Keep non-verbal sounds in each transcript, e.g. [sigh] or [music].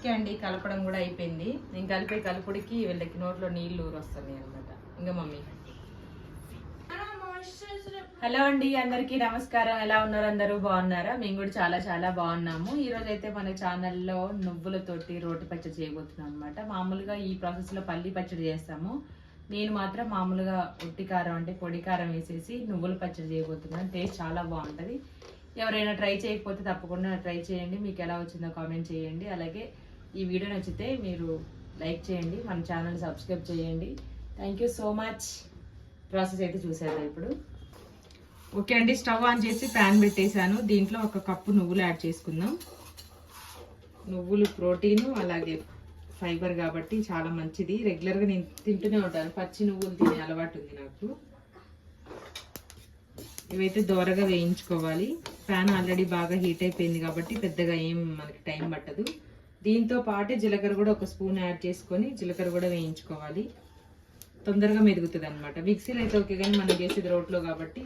Okay అండి కలపడం కూడా అయిపోయింది. నేను కలిపే కలుపుడికి వీళ్ళకి నోట్లో నీళ్ళు వస్తున్నాయి అనమాట ఇంకా మమ్మీ. హలో అండి అందరికీ నమస్కారం. ఎలా ఉన్నారు అందరూ? బాగున్నారా? మేము కూడా చాలా చాలా బాగున్నాము. ఈరోజు అయితే మన ఛానల్లో నువ్వులతోటి రోటి పచ్చడి చేయబోతున్నాం అనమాట మామూలుగా ఈ ప్రాసెస్లో పల్లి పచ్చడి చేస్తాము. నేను మాత్రం మామూలుగా ఉట్టి కారం అంటే పొడి కారం వేసేసి నువ్వుల పచ్చడి చేయబోతున్నాను. టేస్ట్ చాలా బాగుంటుంది. ఎవరైనా ట్రై చేయకపోతే తప్పకుండా ట్రై చేయండి. మీకు ఎలా వచ్చిందో కామెంట్ చేయండి. అలాగే ఈ వీడియో నచ్చితే మీరు లైక్ చేయండి మన ఛానల్ సబ్స్క్రైబ్ చేయండి. Thank you so much process అయితే చూసేదా ఇప్పుడు. ఓకే అండి స్టవ్ ఆన్ చేసి ప్యాన్ పెట్టేశాను. దీంట్లో ఒక కప్పు నువ్వులు యాడ్ చేసుకుందాం. నువ్వులు ప్రోటీను అలాగే ఫైబర్ కాబట్టి చాలా మంచిది. రెగ్యులర్గా నేను తింటూనే ఉంటాను. పచ్చి నువ్వులు తినే అలవాటు ఉంది నాకు. ఇవైతే దోరగా వేయించుకోవాలి. ప్యాన్ ఆల్రెడీ బాగా హీట్ అయిపోయింది కాబట్టి పెద్దగా ఏం మనకి టైం పట్టదు. దీంతో పాటే జీలకర్ర కూడా ఒక స్పూన్ యాడ్ చేసుకొని జీలకర్ర కూడా వేయించుకోవాలి. తొందరగా మెదుగుతుంది అనమాట మిక్సీలో అయితే ఓకే కానీ మనం చేసేది రోట్లో కాబట్టి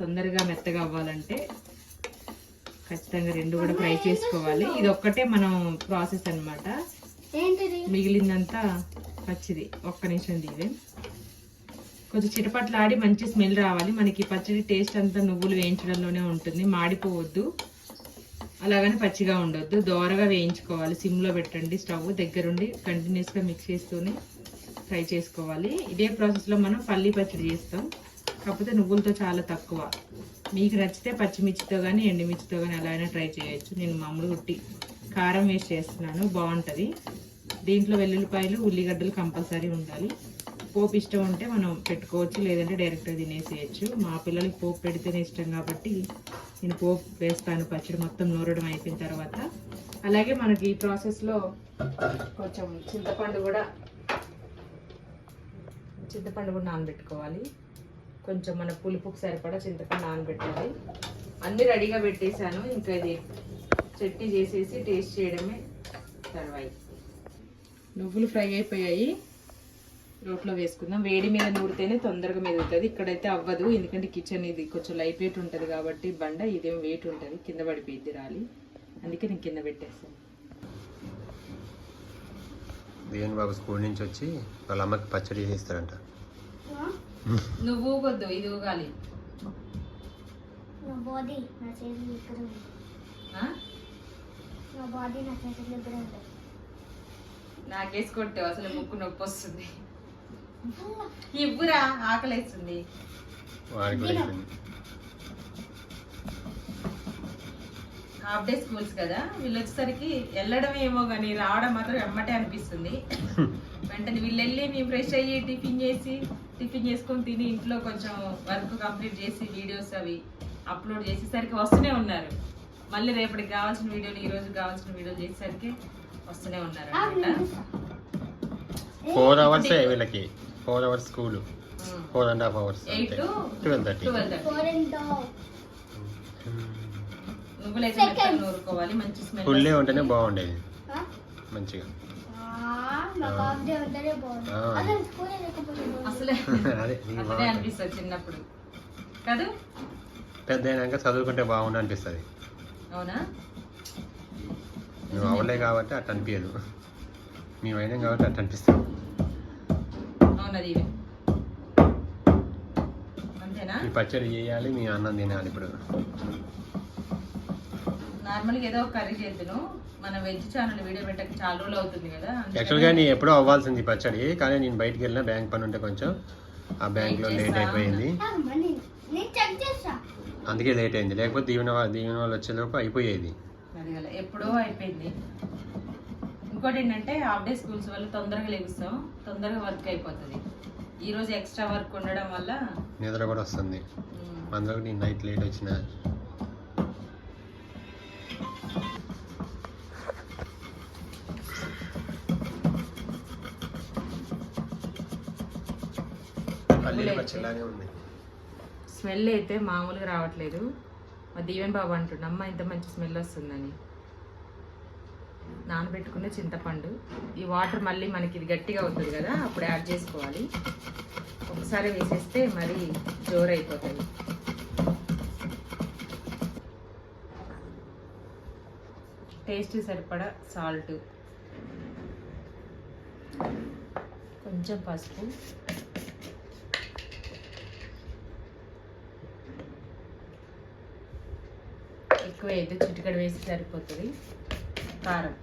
తొందరగా మెత్తగా అవ్వాలంటే ఖచ్చితంగా రెండు కూడా ఫ్రై చేసుకోవాలి. ఇది ఒక్కటే మనం ప్రాసెస్ అన్నమాట. ఏంటిది? మిగిలిందంతా పచ్చిది. ఒక్క నిమిషం దీవే. కొంచెం చిటపట్లు ఆడి మంచి స్మెల్ రావాలి. మనకి పచ్చడి టేస్ట్ అంతా నువ్వులు వేయించడంలోనే ఉంటుంది. మాడిపోవద్దు. అలాగని పచ్చిగా ఉండొద్దు. దోరగా వేయించుకోవాలి. సిమ్లో పెట్టండి స్టవ్ దగ్గరుండి కంటిన్యూస్గా మిక్స్ చేస్తూనే ఫ్రై చేసుకోవాలి. ఇదే ప్రాసెస్లో మనం పల్లి పచ్చడి చేస్తాం. కాకపోతే నువ్వులతో చాలా తక్కువ. మీకు నచ్చితే పచ్చిమిర్చితో కానీ ఎండుమిర్చితో కానీ ఎలా అయినా ట్రై చేయొచ్చు. నేను మామూలు ఉట్టి కారం వేసి చేస్తున్నాను. బాగుంటుంది. దీంట్లో వెల్లుల్లిపాయలు ఉల్లిగడ్డలు కంపల్సరీ ఉండాలి. పోపు ఇష్టం ఉంటే మనం పెట్టుకోవచ్చు. లేదంటే డైరెక్ట్గా తినేసేయచ్చు. మా పిల్లలకి పోపు పెడితేనే ఇష్టం కాబట్టి నేను పోపు వేస్తాను పచ్చడి మొత్తం నూరడం అయిపోయిన తర్వాత. అలాగే మనకి ఈ ప్రాసెస్లో కొంచెం చింతపండు కూడా చింతపండు కూడా నానబెట్టుకోవాలి. కొంచెం మన పులుపుకు సరిపడా చింతపండు నానబెట్టాలి. అన్నీ రెడీగా పెట్టేశాను. ఇంకా ఇది చట్నీ చేసేసి టేస్ట్ చేయడమే తర్వాయి. నువ్వులు ఫ్రై అయిపోయాయి. రోట్లో వేసుకుందాం. వేడి మీద నూరితేనే తొందరగా మెదుగుతుంది ఇక్కడైతే అవ్వదు. ఎందుకంటే కిచెన్ ఇది కొంచెం లైట్ వెయిట్ ఉంటుంది కాబట్టి బండ ఇదేం వెయిట్ ఉంటుంది. కింద పడిపోయిద్ది రాలి. అందుకే నేను కింద పెట్టేస్తాను. దేవన్ బాబు స్కూల్ నుంచి వచ్చి వాళ్ళ అమ్మకి పచ్చడి చేస్తారంట. నువ్వు ఊగొద్దు ఇది ఊగాలి నా బాడీ నా చేతులు ఇక్కడ ఉంది. ఆ? నా బాడీ నా చేతుల దగ్గర ఉంది. నాకేసి కొట్టావు. అసలు ముక్కు నొప్పి వస్తుంది. ఇవ్వురా ఆకలేస్తుంది. హాఫ్ డే స్కూల్స్ కదా వీళ్ళు వచ్చేసరికి వెళ్ళడం ఏమో కానీ రావడం మాత్రం ఎమ్మటే అనిపిస్తుంది. [laughs] వెంటనే వీళ్ళు వెళ్ళి మేము ఫ్రెష్ అయ్యి టిఫిన్ చేసి టిఫిన్ చేసుకొని తిని ఇంట్లో కొంచెం వర్క్ కంప్లీట్ చేసి వీడియోస్ అవి అప్లోడ్ చేసేసరికి వస్తూనే ఉన్నారు. మళ్ళీ రేపటికి కావాల్సిన వీడియోలు ఈ రోజు కావాల్సిన వీడియోలు చేసేసరికి వస్తూనే ఉన్నారు అనమాట ఫోర్ అవర్స్ వీళ్ళకి? Four hours school four and half hours twelve thirty full day ఉంటేనే బాగుండేది. [laughs] మంచిగా. చిన్నప్పుడు. కాదు? పెద్ద అయినాక చదువుకుంటే బాగుండు అనిపిస్తుంది. అవునా? నువ్వు అవలే కాబట్టి అట్ట అనిపించదు మేము అయినాం కాబట్టి అట్ట అనిపిస్తుంది అవునది ఇవే. అంతేనా? ఈ పచ్చడి చేయాలి మీ అన్నం తినాలి ఇప్పుడు. నార్మల్గా ఏదో ఒక కర్రీ చేద్దును. మన వెజ్ ఛానల్ వీడియో పెట్టక చాలా రోజులు అవుతుంది కదా యాక్చువల్గా నీ ఎప్పుడో అవ్వాల్సింది ఈ పచ్చడి కానీ నేను బయటికి వెళ్ళిన బ్యాంక్ పని ఉంటే కొంచెం ఆ బ్యాంక్లో లేట్ అయిపోయింది. నేను అందుకే లేట్ అయింది. లేకపోతే దీవెన దీవెన వాళ్ళు వచ్చేలోపు అయిపోయేది. అది కదా ఎప్పుడో అయిపోయింది. ఇంకోటి ఏంటంటే హాఫ్ డే స్కూల్స్ వల్ల తొందరగా లెగుస్తాం తొందరగా వర్క్ అయిపోతుంది. ఈ రోజు ఎక్స్ట్రా వర్క్ ఉండడం వల్ల నిద్ర కూడా వస్తుంది. అందులో నేను నైట్ లేట్ వచ్చిన. స్మెల్ అయితే మామూలుగా రావట్లేదు. మా దీవెన్ బాబు అంటుండు అమ్మ ఇంత మంచి స్మెల్ వస్తుందని. నానబెట్టుకున్న చింతపండు. ఈ వాటర్ మళ్ళీ మనకి ఇది గట్టిగా అవుతుంది కదా అప్పుడు యాడ్ చేసుకోవాలి. ఒకసారి వేసేస్తే మరి జోర్ అయిపోతుంది టేస్ట్ సరిపడా సాల్ట్. కొంచెం పసుపు. ఎక్కువ అయితే చిటికడ వేసి సరిపోతుంది. కారం.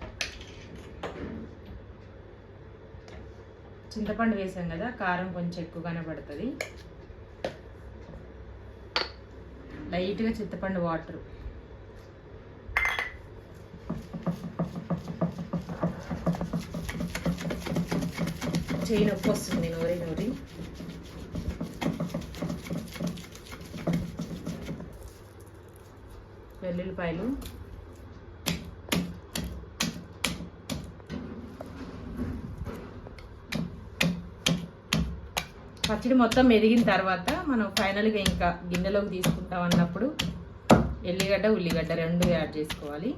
చింతపండు వేసాం కదా కారం కొంచెం ఎక్కువగానే పడుతుంది. లైట్గా చింతపండు వాటర్ చేయి నొప్పి వస్తుంది నూరి నూరి. వెల్లుల్లిపాయలు. పచ్చడి మొత్తం మెదిగిన తర్వాత మనం ఫైనల్గా ఇంకా గిన్నెలోకి తీసుకుంటాం అన్నప్పుడు ఎల్లిగడ్డ ఉల్లిగడ్డ రెండు యాడ్ చేసుకోవాలి.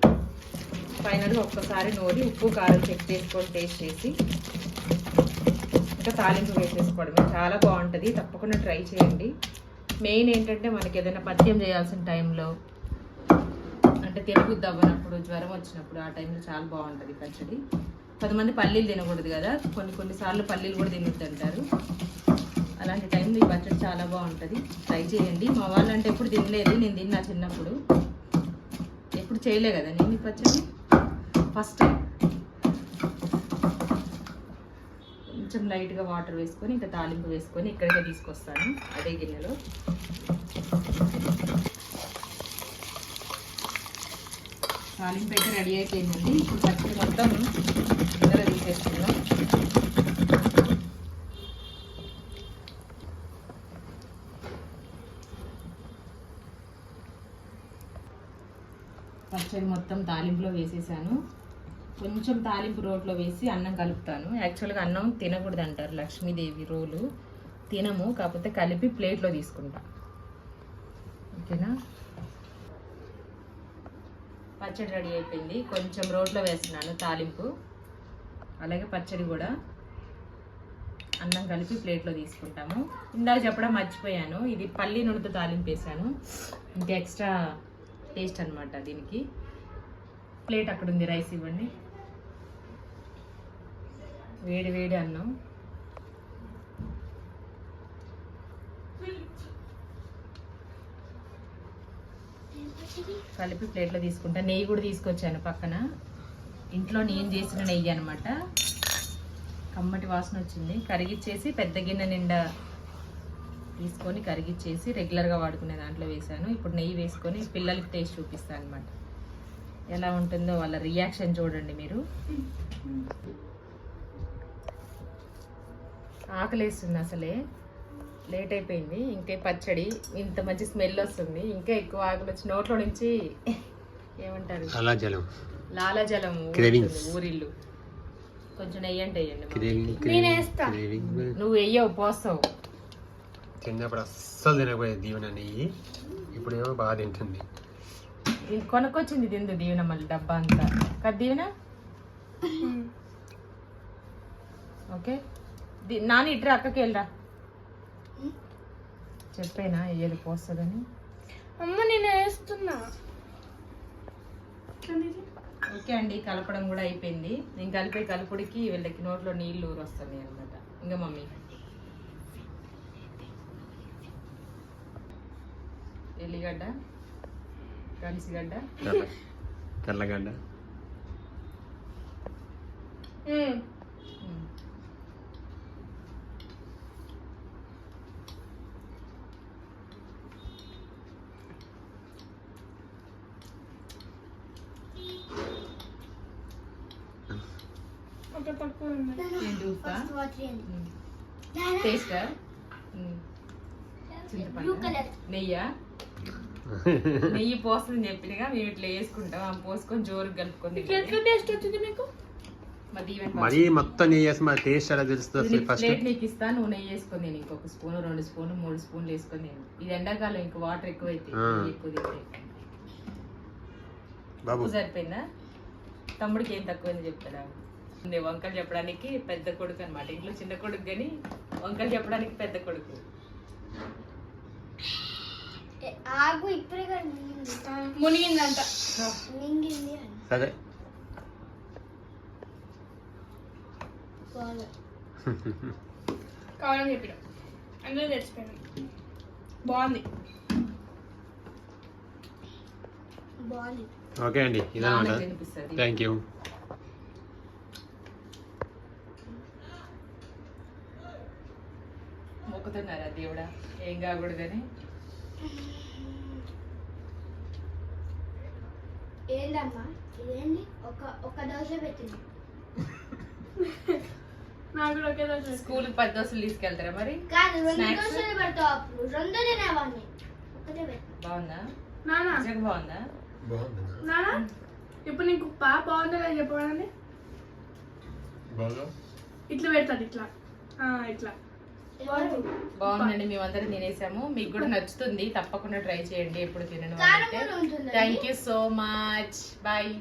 ఫైనల్గా ఒక్కసారి నూరి ఉప్పు కారం చెక్ చేసుకొని టేస్ట్ చేసి ఇంకా తాలింపు వేసేసుకోవడమే. చాలా బాగుంటుంది. తప్పకుండా ట్రై చేయండి. మెయిన్ ఏంటంటే మనకి ఏదైనా పద్యం చేయాల్సిన టైంలో అంటే తెలుగు అవ్వనప్పుడు జ్వరం వచ్చినప్పుడు ఆ టైంలో చాలా బాగుంటుంది పచ్చడి. కొంతమంది పల్లీలు తినకూడదు కదా. కొన్ని కొన్నిసార్లు పల్లీలు కూడా తినొద్దు అంటారు అలాంటి టైంలో ఈ పచ్చడి చాలా బాగుంటుంది. ట్రై చేయండి. మా వాళ్ళు అంటే ఎప్పుడు తినలేదు. నేను తిన్నా చిన్నప్పుడు. ఎప్పుడు చేయలే కదా. నేను ఈ పచ్చడి? ఫస్ట్ టైం కొంచెం లైట్గా వాటర్ వేసుకొని ఇంకా తాలింపు వేసుకొని ఇక్కడికే తీసుకొస్తాను. అదే గిన్నెలో. తాలింపు అయితే రెడీ అయిపోయిందండి. ఇప్పుడు పచ్చడి మొత్తం గిన్నెలో తీసేస్తున్నాం పచ్చడి మొత్తం తాలింపులో వేసేసాను. కొంచెం తాలింపు రోట్లో వేసి అన్నం కలుపుతాను. యాక్చువల్గా అన్నం తినకూడదు అంటారు లక్ష్మీదేవి రోలు. తినము కాకపోతే కలిపి ప్లేట్లో తీసుకుంటా. ఓకేనా? పచ్చడి రెడీ అయిపోయింది. కొంచెం రోట్లో వేస్తున్నాను తాలింపు. అలాగే పచ్చడి కూడా. అన్నం కలిపి ప్లేట్లో తీసుకుంటాము. ఇందాక చెప్పడం మర్చిపోయాను. ఇది పల్లి నుడితో తాలింపు వేసాను. ఇంకా ఎక్స్ట్రా టేస్ట్ అనమాట దీనికి. ప్లేట్ అక్కడ ఉంది రైస్ ఇవ్వండి. వేడి వేడి అన్నం. కలిపి ప్లేట్లో తీసుకుంటా. నెయ్యి కూడా తీసుకొచ్చాను పక్కన. ఇంట్లో నేను చేసిన నెయ్యి అనమాట కమ్మటి వాసన వచ్చింది. కరిగిచ్చేసి పెద్ద గిన్నె నిండా తీసుకొని కరిగిచ్చేసి రెగ్యులర్గా వాడుకునే దాంట్లో వేసాను ఇప్పుడు నెయ్యి వేసుకొని పిల్లలకి టేస్ట్ చూపిస్తాను అనమాట ఎలా ఉంటుందో వాళ్ళ రియాక్షన్ చూడండి మీరు. ఆకలేస్తుంది అసలే. లేట్ అయిపోయింది. ఇంకా పచ్చడి ఇంత మంచి స్మెల్ వస్తుంది. ఇంకా ఎక్కువ ఆకలి వచ్చి నోట్లో నుంచి ఏమంటారు? లాలాజలం. ఊరుతుంది, ఊరిల్లు. కొంచెం నెయ్యి అంటే వేయండి నువ్వు వెయ్యవు పోస్తావు. చిన్నప్పుడు అస్సలు తినకపోయేది దీవెన నెయ్యి ఇప్పుడేమో బాగా తింటుంది. ఇది కొనుక్కొచ్చింది తిందు దీవెన మళ్ళీ డబ్బా అంతా. కదా దీవెన? ఓకే. ది- నాని ఇట్రా అక్కకి వెళ్ళరా చెప్పేనా ఏది పోస్తుందని? అమ్మ నేను వేస్తున్నా. ఓకే అండి కలపడం కూడా అయిపోయింది. నేను కలిపే కలుపుడికి వీళ్ళకి నోట్లో నీళ్ళు ఊరు వస్తుంది అనమాట ఇంకా మమ్మీ. ఎల్లిగడ్డ కలిసిగడ్డ తెల్ల తెల్లగడ్డ ఉమ్. ఒక పప్పు ఏంటి ఉప్పా? ఉమ్. బ్లూ టేస్టా ఉమ్. చింతపండు కలర్ నెయ్యా [laughs] నెయ్యి పోస్తుంది చెప్పినగా మేము ఇట్లా వేసుకుంటాం ఆ పోసుకొని జోరు కలుపుకొని. టేస్ట్ వచ్చింది మీకు? మరి మరీ మొత్తం నెయ్యి వేసి మన టేస్ట్ ఎలా తెలుస్తుంది ఫస్ట్ ప్లేట్ నీకు ఇస్తా నువ్వు నెయ్యి వేసుకొని నేను ఇంకొక స్పూన్ రెండు స్పూన్ మూడు స్పూన్లు వేసుకొని నేను ఇది ఎండాకాలం ఇంక వాటర్ ఎక్కువ అయితే. ఎక్కువ బాబు. సరిపోయిందా? తమ్ముడికి ఏం తక్కువైంది చెప్తాడా? ఉంది వంకలు చెప్పడానికి పెద్ద కొడుకు అనమాట ఇంట్లో చిన్న కొడుకు కానీ వంకలు చెప్పడానికి పెద్ద కొడుకు. ఆగు ఇప్పుడే మునిగిందంట. అని. సరే. కావాలని చెప్పిన. అందులో తెచ్చిపోయాను బాగుంది. బాగుంది. ఓకే అండి తినిపిస్తుంది. థ్యాంక్ యూ మొక్కుతున్నారా దేవుడా? ఏం కాకూడదని? ఏందమ్మా? ఇదేంటి ఒక ఒక దోశ పెట్టింది. [laughs] నాకు కూడా ఒకే దోశ స్కూల్ పది దోశలు తీసుకెళ్తారా మరి? కాదు రెండు Snacks? దోశలు పెడతావు అప్పుడు. రెండు తినేవాడిని ఒకటే పెట్టు. బాగుందా? నానా? నిజంగా బాగుందా? బాగుంది. నానా? ఇప్పుడు నీకు పా బాగుందా కదా చెప్పవాలని బాగా? ఇట్లా పెడతాడు ఇట్లా. ఆ, ఇట్లా. బాగుందండి మేమందరం తినేసాము. మీకు కూడా నచ్చుతుంది తప్పకుండా ట్రై చేయండి ఎప్పుడు తినను ఉంటుందండి. Thank you so much bye